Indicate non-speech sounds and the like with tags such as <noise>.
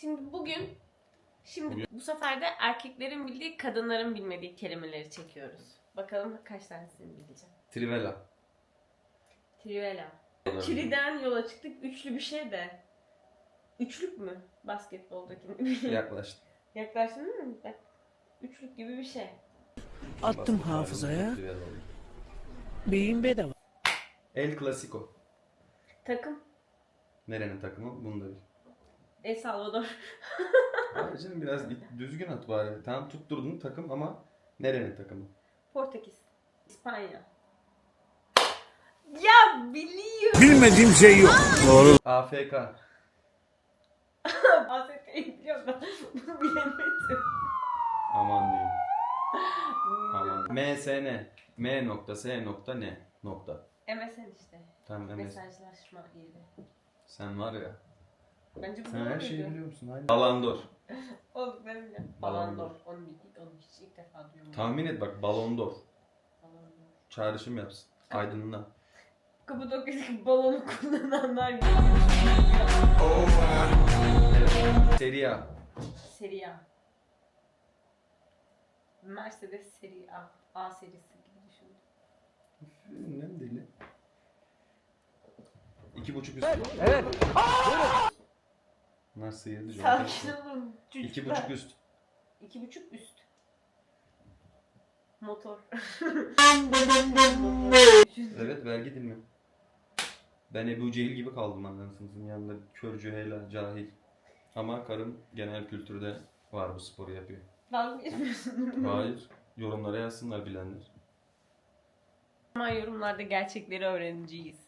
Şimdi bugün şimdi Bugün- bu sefer de erkeklerin bildiği, kadınların bilmediği kelimeleri çekiyoruz. Bakalım kaç tanesini bileceğim. Trivela. Trivela. Kiriden yola çıktık. Üçlü bir şey de. Üçlük mü? Basketboldaki. Yaklaştı. Yaklaştın değil mi? Bak. Üçlük gibi bir şey. Attım hafızaya. Trivela oldu. Beyin bedava. El Clasico. Takım. Nerenin takımı? Bunu da bil. El Salvador. <laughs> Abi canım biraz düzgün at bari. Tamam tutturdun takım ama nerenin takımı? Portekiz. İspanya. Ya biliyorum. Bilmediğim şey yok. Doğru. AFK. AZT'yi <laughs> biliyorum ben. Bunu bilemedim. Aman diyeyim. Aman. MSN. M nokta S nokta N nokta. MSN işte. Tamam MS. Mesajlaşma yeri. Sen var ya. Bence bu Sen her şeyi biliyor musun? Aynen. Balandor. <laughs> Oğlum ben biliyorum. Balandor. Onu, onu hiç ilk defa duyuyorum. Tahmin et bak Balondor. Balandor. Çağrışım yapsın. Aydınla. Kapadokya'daki balonu kullananlar gibi. Serie A. Serie A. Mercedes Serie A. A serisi gibi düşün. Ünlem deli. İki buçuk üst. Evet. Nasıl sıyırdı? Sakin olun. İki buçuk üst. İki buçuk üst. Motor. <laughs> Evet vergi dilimi. Ben Ebu Cehil gibi kaldım anasınızın yanında. Kör cüheyla, cahil. Ama karım genel kültürde var bu sporu yapıyor. Dalga geçmiyorsun. <laughs> Hayır. Yorumlara yazsınlar bilenler. Ama yorumlarda gerçekleri öğreneceğiz.